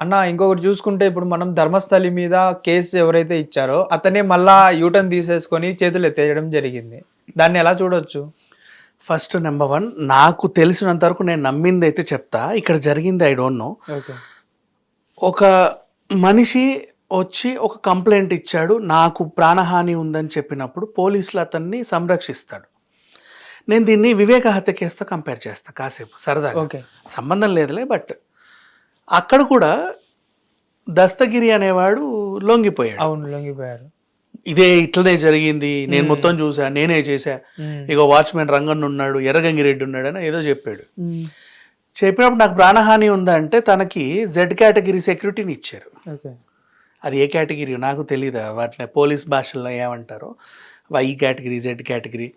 అన్న ఇంకొకటి చూసుకుంటే ఇప్పుడు మనం ధర్మస్థలి మీద కేసు ఎవరైతే ఇచ్చారో అతనే మళ్ళా యూటర్న్ తీసేసుకొని చేతులు ఎత్తేయడం జరిగింది. దాన్ని ఎలా చూడొచ్చు? ఫస్ట్ నెంబర్ వన్ నాకు తెలిసినంత వరకు నేను నమ్మింది అయితే చెప్తా. ఇక్కడ జరిగింది ఐ డోంట్ నో. ఓకే. ఒక మనిషి వచ్చి ఒక కంప్లైంట్ ఇచ్చాడు నాకు ప్రాణహాని ఉందని చెప్పినప్పుడు పోలీసులు అతన్ని సంరక్షిస్తాడు. నేను దీన్ని వివేక హత్య కేసుతో కంపేర్ చేస్తా కాసేపు సరదాగా. ఓకే. సంబంధం లేదులే బట్ అక్కడ కూడా దస్తగిరి అనేవాడు లొంగిపోయాడు. అవును లొంగిపోయారు. ఇదే ఇట్లనే జరిగింది. నేను మొత్తం చూసా నేనే చేశా. ఇగో వాచ్మెన్ రంగన్ ఉన్నాడు ఎర్రగంగిరెడ్డి ఉన్నాడు అని ఏదో చెప్పాడు. చెప్పినప్పుడు నాకు ప్రాణహాని ఉందంటే తనకి జెడ్ కేటగిరీ సెక్యూరిటీని ఇచ్చారు. ఓకే. అది ఏ కేటగిరీ నాకు తెలియదు వాటిని పోలీస్ భాషల్లో ఏమంటారో? వై కేటగిరీ జెడ్ కేటగిరీ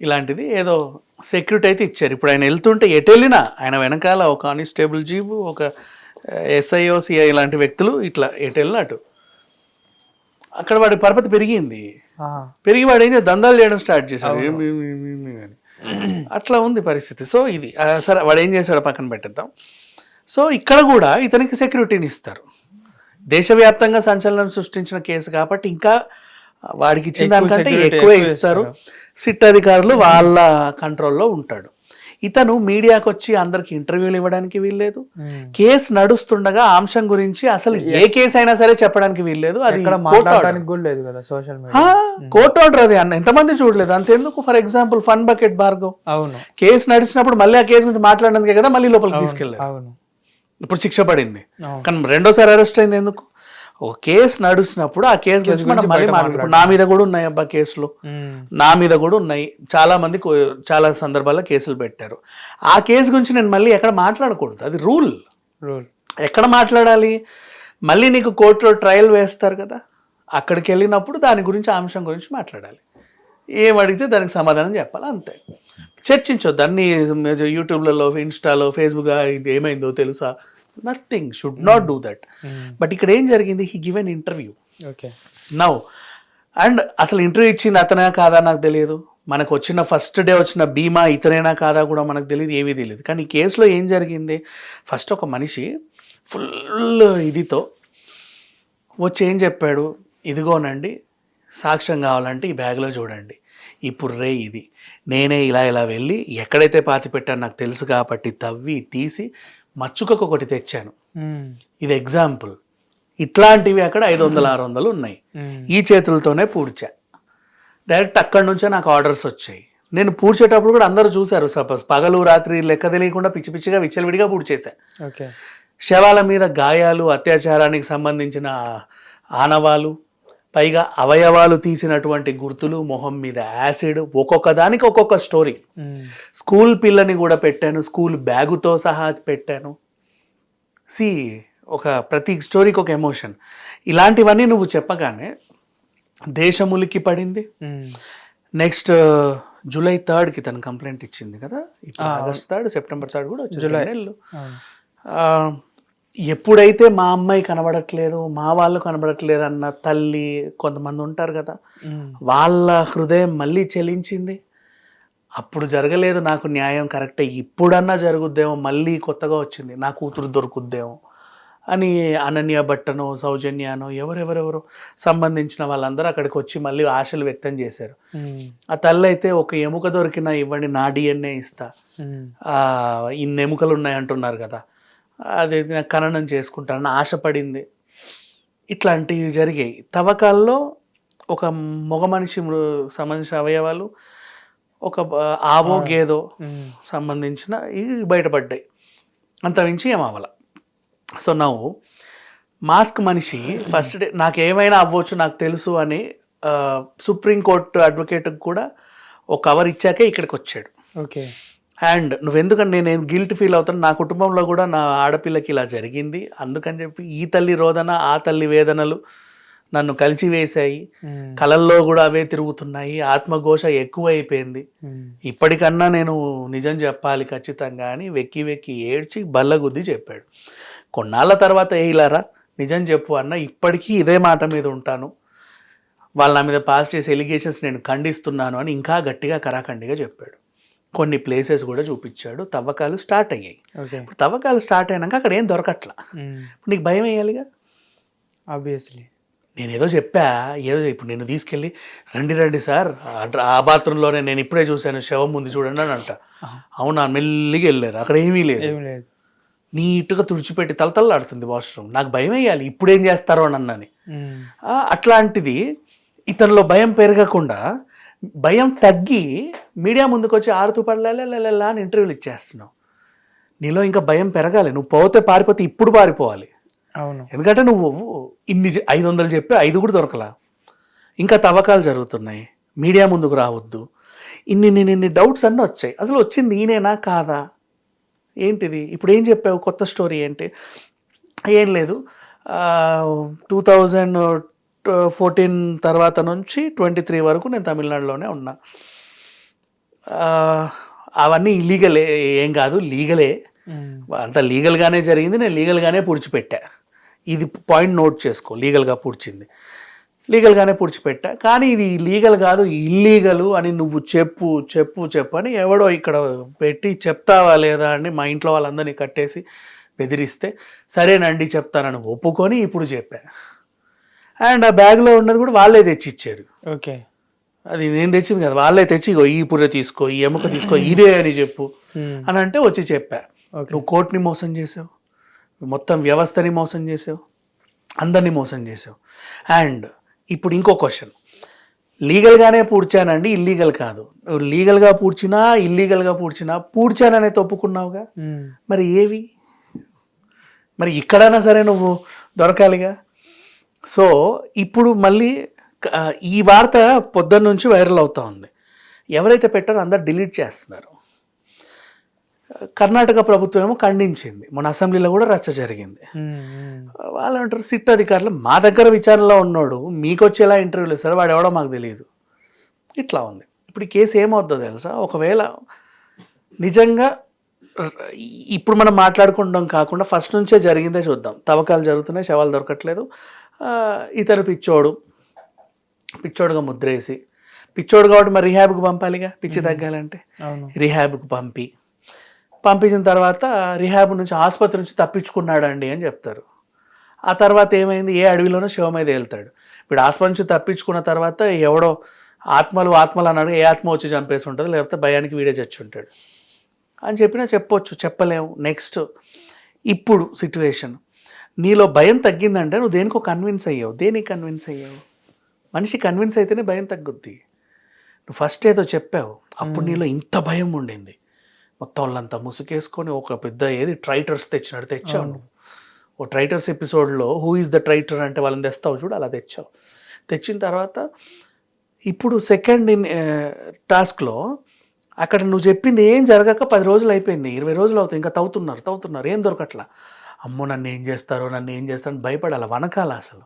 ఇలాంటిది ఏదో సెక్యూరిటీ అయితే ఇచ్చారు. ఇప్పుడు ఆయన వెళ్తుంటే ఎటు వెళ్ళినా ఆయన వెనకాల ఒక కానిస్టేబుల్ జీబు ఒక ఎస్ఐఓ సిఐ ఇలాంటి వ్యక్తులు ఇట్లా ఎటు వెళ్ళినా అటు. అక్కడ వాడి పరపతి పెరిగింది. పెరిగి వాడు ఏం? దందాలు చేయడం స్టార్ట్ చేశాడు. అట్లా ఉంది పరిస్థితి. సో ఇది సరే వాడు ఏం చేశాడో పక్కన పెట్టేద్దాం. సో ఇక్కడ కూడా ఇతనికి సెక్యూరిటీని ఇస్తారు. దేశవ్యాప్తంగా సంచలనం సృష్టించిన కేసు కాబట్టి ఇంకా వాడికి ఇచ్చిన దానికంటే ఎక్కువ ఇస్తారు. సిట్ అధికారులు వాళ్ళ కంట్రోల్లో ఉంటాడు. ఇతను మీడియాకి వచ్చి అందరికి ఇంటర్వ్యూలు ఇవ్వడానికి వీల్లేదు. మ్మ్. కేసు నడుస్తుండగా అంశం గురించి అసలు ఏ కేసు అయినా సరే చెప్పడానికి వీల్లేదు. అది. మాట్లాడడానికి లేదు కదా సోషల్ మీడియా కోర్టు ఆర్డర్ అది. అన్న ఎంతమంది చూడలేదు. అంతెందుకు? For example fun bucket Bhargav అవును. కేసు నడిచినప్పుడు మళ్ళీ ఆ కేసు గురించి మాట్లాడినందుకే కదా మళ్ళీ లోపలికి తీసుకెళ్ళారు. అవును. ఇప్పుడు శిక్ష పడింది. కానీ రెండోసారి అరెస్ట్ అయింది ఎందుకు? ఒక కేసు నడుస్తున్నప్పుడు ఆ కేసు గురించి మనం మళ్ళీ బయట మాట్లాడు ఇప్పుడు నా మీద కూడా ఉన్నాయి అబ్బా కేసులు. నా మీద కూడా ఉన్నాయి. చాలా మంది చాలా సందర్భాల్లో కేసులు పెట్టారు. ఆ కేసు గురించి నేను మళ్ళీ ఎక్కడ మాట్లాడకూడదు. అది రూల్. రూల్. ఎక్కడ మాట్లాడాలి? మళ్ళీ నీకు కోర్టులో ట్రయల్ వేస్తారు కదా. అక్కడికి వెళ్ళినప్పుడు దాని గురించి ఆ అంశం గురించి మాట్లాడాలి. ఏం అడిగితే దానికి సమాధానం చెప్పాలి అంతే. చర్చించొద్దు. అన్ని యూట్యూబ్లలో ఇన్స్టాలో ఫేస్బుక్ ఇది ఏమైందో తెలుసా? Nothing should not do that. But ఇక్కడ ఏం జరిగింది? He given interview okay now and అసలు ఇంటర్వ్యూ ఇచ్చింది అతనే కాదా నాకు తెలియదు. మనకు వచ్చిన ఫస్ట్ డే వచ్చిన బీమా ఇతనేనా కాదా కూడా మనకు తెలియదు ఏమీ తెలియదు. కానీ ఈ కేసులో ఏం జరిగింది? ఫస్ట్ ఒక మనిషి ఫుల్ ఇదితో వచ్చి ఏం చెప్పాడు? ఇదిగోనండి సాక్ష్యం కావాలంటే ఈ బ్యాగ్లో చూడండి. ఈ పుర్రే ఇది. నేనే ఇలా ఇలా వెళ్ళి ఎక్కడైతే పాతి పెట్టాను నాకు తెలుసు కాబట్టి తవ్వి తీసి మచ్చుకకు ఒకటి తెచ్చాను. ఇది ఎగ్జాంపుల్. ఇట్లాంటివి అక్కడ ఐదు వందలు ఆరు వందలు ఉన్నాయి. ఈ చేతులతోనే పూడ్చా. డైరెక్ట్ అక్కడి నుంచే నాకు ఆర్డర్స్ వచ్చాయి. నేను పూడ్చేటప్పుడు కూడా అందరూ చూశారు. సపోజ్ పగలు రాత్రి లెక్క తెలియకుండా పిచ్చి పిచ్చిగా విచ్చలవిడిగా పూడ్చేశా. ఓకే. శవాల మీద గాయాలు అత్యాచారానికి సంబంధించిన ఆనవాలు పైగా అవయవాలు తీసినటువంటి గుర్తులు మొహం మీద యాసిడ్ ఒక్కొక్క దానికి ఒక్కొక్క స్టోరీ. స్కూల్ పిల్లని కూడా పెట్టాను స్కూల్ బ్యాగుతో సహా పెట్టాను. సి ఒక ప్రతి స్టోరీకి ఒక ఎమోషన్. ఇలాంటివన్నీ నువ్వు చెప్పగానే దేశములికి పడింది. నెక్స్ట్ జూలై థర్డ్కి తను కంప్లైంట్ ఇచ్చింది కదా? ఆగస్ట్ థర్డ్ సెప్టెంబర్ థర్డ్ కూడా జూలై. నెలలు. ఎప్పుడైతే మా అమ్మాయి కనబడట్లేదు మా వాళ్ళు కనబడట్లేదు అన్న తల్లి కొంతమంది ఉంటారు కదా. వాళ్ళ హృదయం మళ్ళీ చెలించింది. అప్పుడు జరగలేదు నాకు న్యాయం కరెక్టే ఇప్పుడన్నా జరుగుద్దేమో మళ్ళీ కొత్తగా వచ్చింది నా కూతురు దొరుకుద్దేమో అని అనన్య భట్టనో సౌజన్యానో ఎవరెవరెవరో సంబంధించిన వాళ్ళందరూ అక్కడికి వచ్చి మళ్ళీ ఆశలు వ్యక్తం చేశారు. ఆ తల్లి అయితే ఒక ఎముక దొరికినా ఇవ్వండి నా డిఎన్ఏ ఇస్తా. ఇన్ని ఎముకలు ఉన్నాయి అంటున్నారు కదా. అది ఖననం చేసుకుంటానని ఆశపడింది. ఇట్లాంటివి జరిగాయి. తవ్వకాల్లో ఒక మగ మనిషి సంబంధించిన అవయవాలు ఒక ఆవో గేదో. సంబంధించిన ఇవి బయటపడ్డాయి. అంత మించి ఏమవ్వాల సో నవ్వు మాస్క్ మనిషి ఫస్ట్ డే నాకు ఏమైనా అవ్వచ్చు నాకు తెలుసు అని సుప్రీంకోర్టు అడ్వకేట్కి కూడా ఒక కవర్ ఇచ్చాకే ఇక్కడికి వచ్చాడు ఓకే. అండ్ నువ్వెందుకని నేను గిల్ట్ ఫీల్ అవుతాను? నా కుటుంబంలో కూడా నా ఆడపిల్లకి ఇలా జరిగింది. అందుకని చెప్పి ఈ తల్లి రోదన ఆ తల్లి వేదనలు నన్ను కలిచివేశాయి. మ్మ్. కలల్లో కూడా అవే తిరుగుతున్నాయి. ఆత్మఘోష ఎక్కువ అయిపోయింది మ్మ్. ఇప్పటికన్నా నేను నిజం చెప్పాలి ఖచ్చితంగా అని వెక్కి వెక్కి ఏడ్చి బల్లగుద్ది చెప్పాడు. కొన్నాళ్ళ తర్వాత ఏ ఇలారా నిజం చెప్పు అన్న ఇప్పటికీ ఇదే మాట మీద ఉంటాను. వాళ్ళ నా మీద పాస్ చేసే ఎలిగేషన్స్ నేను ఖండిస్తున్నాను అని ఇంకా గట్టిగా కరాఖండిగా చెప్పాడు. కొన్ని ప్లేసెస్ కూడా చూపించాడు. తవ్వకాలు స్టార్ట్ అయ్యాయి. ఇప్పుడు తవ్వకాలు స్టార్ట్ అయినాక అక్కడ ఏం దొరకట్లా? ఇప్పుడు నీకు భయం వేయాలిగా? ఆబ్వియస్లీ నేను ఏదో చెప్పా ఏదో ఇప్పుడు నేను తీసుకెళ్ళి రండి రండి సార్ ఆ- బాత్రూంలోనే నేను ఇప్పుడే చూశాను శవం ఉంది చూడండి అని అంట. అవునా? మెల్లిగా వెళ్ళారు. అక్కడ ఏమీ లేదు. నీట్గా తుడిచిపెట్టి తలతల్లాడుతుంది వాష్రూమ్. నాకు భయం వేయాలి ఇప్పుడు ఏం చేస్తారో అని అన్నని అట్లాంటిది ఇతనిలో భయం పెరగకుండా భయం తగ్గి మీడియా ముందుకు వచ్చి ఆరుతూ పడలేలా అని ఇంటర్వ్యూలు ఇచ్చేస్తున్నావు. నీలో ఇంకా భయం పెరగాలి. నువ్వు పోతే పారిపోతే ఇప్పుడు పారిపోవాలి. అవును. ఎందుకంటే నువ్వు ఇన్ని ఐదు వందలు చెప్పి ఐదు కూడా దొరకలా. ఇంకా తవ్వకాలు జరుగుతున్నాయి. మీడియా ముందుకు రావద్దు. ఇన్ని ఇన్ని ఇన్ని డౌట్స్ అన్నీ వచ్చాయి. అసలు వచ్చింది ఈయనేనా? కాదా? ఏంటిది? ఇప్పుడు ఏం చెప్పావు? కొత్త స్టోరీ ఏంటి? ఏం లేదు. టూ థౌజండ్ ఫోర్టీన్ తర్వాత నుంచి ట్వంటీ త్రీ వరకు నేను తమిళనాడులోనే ఉన్నా. అవన్నీ ఇల్లీగలే ఏం కాదు లీగలే. అంత లీగల్గానే జరిగింది నేను లీగల్గానే పూడ్చిపెట్టా. ఇది పాయింట్ నోట్ చేసుకో లీగల్గా పూడ్చింది. లీగల్గానే పూడ్చిపెట్టా. కానీ ఇది లీగల్ కాదు ఇల్లీగలు అని నువ్వు చెప్పు చెప్పు చెప్పు అని ఎవడో ఇక్కడ పెట్టి చెప్తావా లేదా అని మా ఇంట్లో వాళ్ళందరినీ కట్టేసి బెదిరిస్తే సరేనండి చెప్తానని ఒప్పుకొని ఇప్పుడు చెప్పా. అండ్ ఆ బ్యాగ్లో ఉన్నది కూడా వాళ్ళే తెచ్చి ఇచ్చారు ఓకే. అది నేను తెచ్చింది కదా వాళ్ళే తెచ్చి ఇగో ఈ పుర్రె తీసుకో ఈ ఎముక తీసుకో ఇదే అని చెప్పు ఉమ్. అని అంటే వచ్చి చెప్పా. ఓకే. నువ్వు కోర్టుని మోసం చేసావు మొత్తం వ్యవస్థని మోసం చేసావు అందరినీ మోసం చేసావు. అండ్ ఇప్పుడు ఇంకో క్వశ్చన్. లీగల్గానే పూడ్చానండి ఇల్లీగల్ కాదు. లీగల్గా పూడ్చినా ఇల్లీగల్గా పూడ్చినా పూడ్చాననే ఒప్పుకున్నావుగా ఉమ్. మరి ఏవి? మరి ఇక్కడైనా సరే నువ్వు దొరకాలిగా? సో ఇప్పుడు మళ్ళీ ఈ వార్త పొద్దున్న నుంచి వైరల్ అవుతా ఉంది. ఎవరైతే పెట్టారో అందరు డిలీట్ చేస్తున్నారు. కర్ణాటక ప్రభుత్వం ఏమో ఖండించింది. మన అసెంబ్లీలో కూడా రచ్చ జరిగింది. వాళ్ళు అంటారు సిట్ అధికారులు మా దగ్గర విచారణలో ఉన్నాడు మీకు వచ్చి ఎలా ఇంటర్వ్యూలు ఇస్తారు వాడు ఎవడో మాకు తెలియదు ఇట్లా ఉంది. ఇప్పుడు ఈ కేసు ఏమవుతుందో తెలుసా? ఒకవేళ నిజంగా ఇప్పుడు మనం మాట్లాడుకుంటాం కాకుండా ఫస్ట్ నుంచే జరిగిందే చూద్దాం. తవ్వకాలు జరుగుతున్నాయి శవాలు దొరకట్లేదు. ఇతను పిచ్చోడు. పిచ్చోడుగా ముద్రేసి. పిచ్చోడు కాబట్టి మరి రిహాబ్కి పంపాలిగా? పిచ్చి తగ్గాలంటే? రిహాబ్కి పంపి. పంపించిన తర్వాత రిహాబ్ నుంచి ఆసుపత్రి నుంచి తప్పించుకున్నాడండి అని చెప్తారు. ఆ తర్వాత ఏమైంది? ఏ అడవిలోనో శివ మీద వెళ్తాడు ఇప్పుడు ఆసుపత్రి నుంచి తప్పించుకున్న తర్వాత ఎవడో ఆత్మలు ఆత్మలు అన్నాడు. ఏ ఆత్మ వచ్చి చంపేసి ఉంటుంది? లేకపోతే భయానికి వీడే చచ్చి ఉంటాడు. అని చెప్పినా చెప్పొచ్చు చెప్పలేము. నెక్స్ట్ ఇప్పుడు సిచ్యువేషన్ నీలో భయం తగ్గిందంటే నువ్వు దేనికో కన్విన్స్ అయ్యావు. దేనికి కన్విన్స్ అయ్యావు? మనిషి కన్విన్స్ అయితేనే భయం తగ్గుద్ది. నువ్వు ఫస్ట్ ఏదో చెప్పావు. అప్పుడు నీలో ఇంత భయం ఉండింది. మొత్తం వాళ్ళంతా ముసుగేసుకొని ఒక పెద్ద ఏది ట్రైటర్స్ తెచ్చినట్టు తెచ్చావు. నువ్వు. ఓ ట్రైటర్స్ ఎపిసోడ్లో హూ ఇస్ ద ట్రైటర్ అంటే వాళ్ళని తెస్తావు చూడు అలా తెచ్చావు. తెచ్చిన తర్వాత ఇప్పుడు సెకండ్ ఇన్ టాస్క్లో అక్కడ నువ్వు చెప్పింది ఏం జరగక పది రోజులు అయిపోయింది. ఇరవై రోజులు అవుతాయి. ఇంకా తవ్వుతున్నారు తవ్వుతున్నారు. ఏం దొరకట్లా? అమ్మో నన్ను ఏం చేస్తారో నన్ను ఏం చేస్తారని భయపడాలి వనకాల అసలు.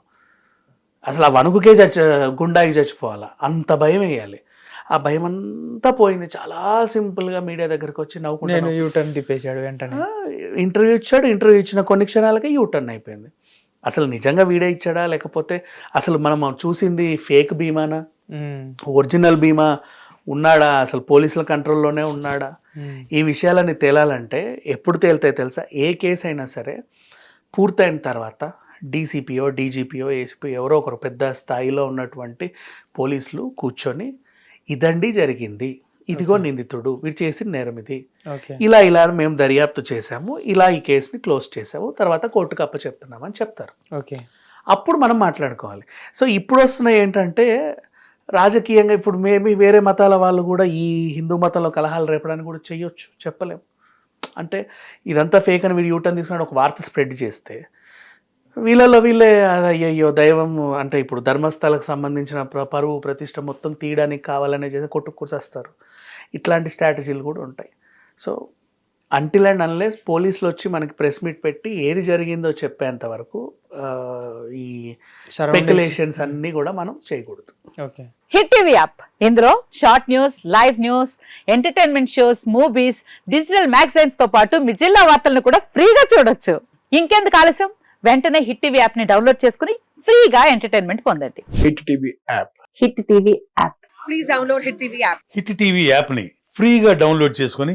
అసలు ఆ వణుకుకే చచ్చ గుండాకి చచ్చిపోవాలి? అంత భయం వేయాలి. ఆ భయం అంతా పోయింది. చాలా సింపుల్గా మీడియా దగ్గరకు వచ్చి నేను నవ్వుకుంటాను యూటర్న్ తిప్పేశాడు వెంటనే. ఇంటర్వ్యూ ఇచ్చాడు ఇంటర్వ్యూ ఇచ్చిన కొన్ని క్షణాలకే యూ టర్న్ అయిపోయింది. అసలు నిజంగా వీడే ఇచ్చాడా? లేకపోతే అసలు మనం చూసింది ఫేక్ బీమానా. ఒరిజినల్ బీమా ఉన్నాడా? అసలు పోలీసుల కంట్రోల్లోనే ఉన్నాడా. ఈ విషయాలన్నీ తేలాలంటే ఎప్పుడు తేలుతాయి తెలుసా? ఏ కేసు అయినా సరే పూర్తయిన తర్వాత డీసీపీఓ డీజీపీఓ ఏసీపీ ఎవరో ఒకరు పెద్ద స్థాయిలో ఉన్నటువంటి పోలీసులు కూర్చొని ఇదండి జరిగింది. ఇదిగో నిందితుడు వీడు చేసిన నేరం ఇది. ఇలా ఇలా మేము దర్యాప్తు చేశాము. ఇలా ఈ కేసుని క్లోజ్ చేసాము తర్వాత కోర్టుకు అప్పచెప్తున్నాము అని చెప్తారు. ఓకే. అప్పుడు మనం మాట్లాడుకోవాలి. సో ఇప్పుడు వస్తున్నాయి ఏంటంటే రాజకీయంగా ఇప్పుడు మేబీ వేరే మతాల వాళ్ళు కూడా ఈ హిందూ మతంలో కలహాలు రేపడానికి కూడా చేయొచ్చు చెప్పలేము అంటే ఇదంతా ఫేక్ అని వీడు యూటర్న్ తీసుకుని ఒక వార్త స్ప్రెడ్ చేస్తే వీళ్ళలో వీళ్ళే అది అయ్యయ్యో దైవం అంటే ఇప్పుడు ధర్మస్థలకు సంబంధించిన ప్ర- పరువు ప్రతిష్ట మొత్తం తీయడానికి కావాలనే చేసి వస్తారు ఇట్లాంటి స్ట్రాటజీలు కూడా ఉంటాయి. సో అంటిల్ అండ్ అన్లెస్ పోలీసులు వచ్చి మనకి ప్రెస్ మీట్ పెట్టి ఏది జరిగిందో చెప్పేంత వరకు ఈ స్పెక్యులేషన్స్ అన్నీ కూడా మనం చేయకూడదు. ఓకే హిట్ టీవీ యాప్ ఇందులో short news live news entertainment shows movies digital మ్యాగజైన్స్తో పాటు మీ జిల్లా వార్తలను కూడా ఫ్రీగా చూడొచ్చు. ఇంకెందుకు ఆలస్యం? వెంటనే హిట్ టీవీ యాప్ని డౌన్లోడ్ చేసుకుని ఫ్రీగా ఎంటర్టైన్మెంట్ పొందండి. Hit TV app hit TV app please download Hit TV app. Hit TV యాప్ని ఫ్రీగా డౌన్లోడ్ చేసుకొని